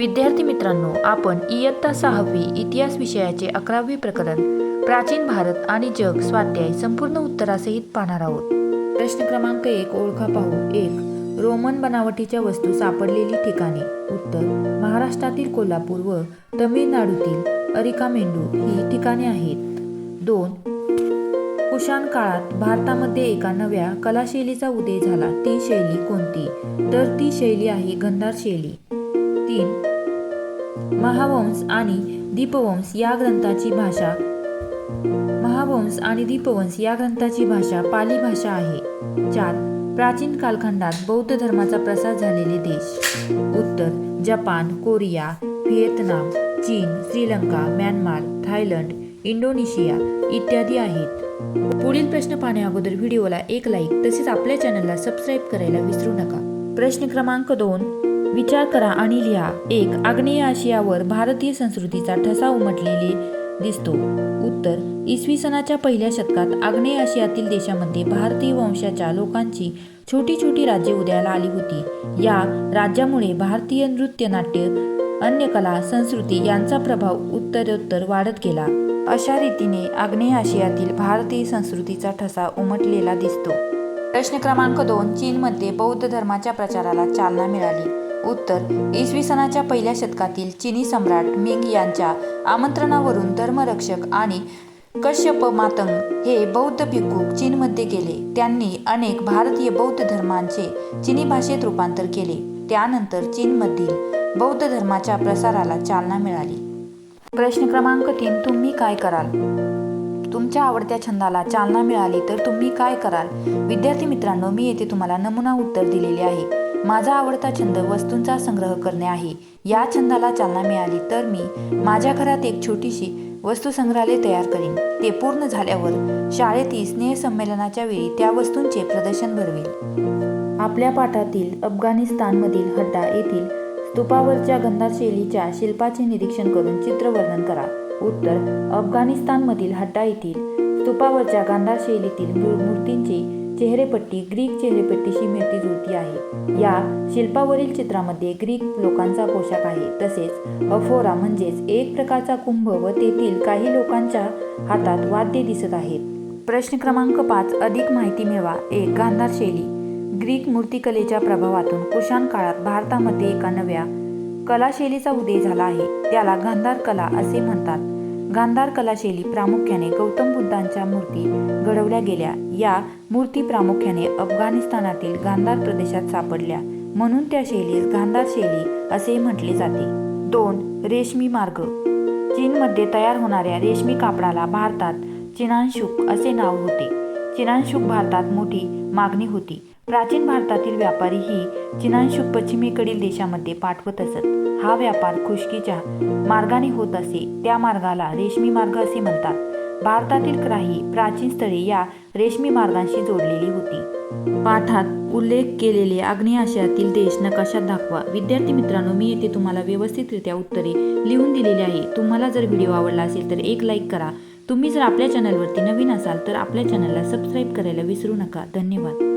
विद्यार्थी मित्रांनो आपण इयत्ता सहावी इतिहास विषयाचे अकरावी प्रकरण प्राचीन भारत आणि जग स्वाध्याय संपूर्ण उत्तरासहित पाहणार आहोत. प्रश्न क्रमांक एक ओळखा पाहू. एक रोमन बनावटीच्या वस्तू सापडलेली ठिकाणे. उत्तर महाराष्ट्रातील कोल्हापूर व तमिळनाडूतील अरिकामेंडू ही ठिकाणे आहेत. दोन कुशाण काळात भारतामध्ये एका नव्या कलाशैलीचा उदय झाला. ती शैली कोणती? तर ती शैली आहे गंधार शैली. तीन महावंश आणि दीपवंश या ग्रंथाची भाषा. महावंश आणि दीपवंश या ग्रंथाची भाषा पाली भाषा आहे चार प्राचीन कालखंडात बौद्ध धर्माचा प्रसार झालेले देश. उत्तर जपान कोरिया व्हिएतनाम चीन श्रीलंका म्यानमार थायलंड इंडोनेशिया इत्यादी आहेत. पुढील प्रश्न पाहण्या अगोदर व्हिडिओला एक लाईक तसेच आपल्या चॅनलला सबस्क्राईब करायला विसरू नका. प्रश्न क्रमांक दोन विचार करा आणि लिहा. एक आग्नेय आशियावर भारतीय संस्कृतीचा ठसा उमटलेले दिसतो. उत्तर इसवी सनाच्या पहिल्या शतकात आग्नेय आशियातील देशामध्ये भारतीय वंशाच्या लोकांची छोटी छोटी राज्ये उदयाला आली होती. या राज्यामुळे भारतीय नृत्य नाट्य अन्य कला संस्कृती यांचा प्रभाव उत्तरोत्तर वाढत गेला. अशा रीतीने आग्नेय आशियातील भारतीय संस्कृतीचा ठसा उमटलेला दिसतो. प्रश्न क्रमांक दोन चीनमध्ये बौद्ध धर्माच्या प्रचाराला चालना मिळाली. उत्तर इसवी सनाच्या पहिल्या शतकातील चिनी सम्राट मिंग यांच्या आमंत्रणावरून धर्मरक्षक आणि कश्यप मातंग हे बौद्ध भिक्खू चीनमध्ये गेले. त्यांनी अनेक भारतीय बौद्ध धर्मांचे चिनी भाषेत रूपांतर केले. त्यानंतर चीनमधील बौद्ध धर्माच्या प्रसाराला चालना मिळाली. प्रश्न क्रमांक तीन तुम्ही काय कराल? तुमच्या आवडत्या छंदाला चालना मिळाली तर तुम्ही काय कराल? विद्यार्थी मित्रांनो मी येथे तुम्हाला नमुना उत्तर दिलेले आहे. माझा आवडता छंद वस्तूंचा संग्रह करणे आहे. या छंदाला चालना मिळाली तर मी माझ्या घरात एक छोटीशी वस्तू संग्रहालय तयार करीन. ते पूर्ण झाल्यावर शाळेतील स्नेहसंमेलनाच्या वेळी त्या वस्तूंचे प्रदर्शन भरवेल. आपल्या पाठातील अफगाणिस्तानमधील हड्डा येथील स्तूपावरच्या गंधार शैलीच्या शिल्पाचे निरीक्षण करून चित्रवर्णन करा. उत्तर अफगाणिस्तानमधील हड्डा येथील स्तूपावरच्या गांधार शैलीतील मू- मूर्तींची चेहरेपट्टी ग्रीक चेहरेपट्टीशी मिळती जुळती आहे. या शिल्पावरील चित्रामध्ये ग्रीक लोकांचा पोशाख आहे. तसेच अफोरा म्हणजेच एक प्रकारचा कुंभ व तेथील काही लोकांच्या हातात वाद्य दिसत आहेत. प्रश्न क्रमांक पाच अधिक माहिती मिळवा. एक गांधार शैली. ग्रीक मूर्तिकलेच्या प्रभावातून कुशाण काळात भारतामध्ये एका नव्या कलाशैलीचा उदय झाला आहे. त्याला गांधार कला असे म्हणतात. गांधार कलाशैली प्रामुख्याने गौतम बुद्धांच्या मूर्ती घडवल्या गेल्या. या मूर्ती प्रामुख्याने अफगाणिस्तानातील गांधार प्रदेशात सापडल्या. म्हणून त्या शैलीस गांधार शैली असे म्हटले जाते. दोन रेशमी मार्ग. चीनमध्ये तयार होणाऱ्या रेशमी कापडाला भारतात चिनांशुक असे नाव होते. चिनांशुक भारतात मोठी मागणी होती. प्राचीन भारतातील व्यापारी ही चिनांशुक पश्चिमेकडील देशामध्ये पाठवत असत. हा व्यापार खुशकीच्या मार्गाने होत असे त्या मार्गाला रेशमी मार्ग असे म्हणतात. भारतातील काही प्राचीन स्थळे या रेशमी मार्गांशी जोडलेली होती. पाठात उल्लेख केलेले आग्नेय आशियातील देश नकाशात दाखवा. विद्यार्थी मित्रांनो मी येथे तुम्हाला व्यवस्थितरित्या उत्तरे लिहून दिलेली आहे. तुम्हाला जर व्हिडिओ आवडला असेल तर एक लाईक करा. तुम्ही जर आपल्या चॅनलवरती नवीन असाल तर आपल्या चॅनलला सबस्क्राईब करायला विसरू नका. धन्यवाद.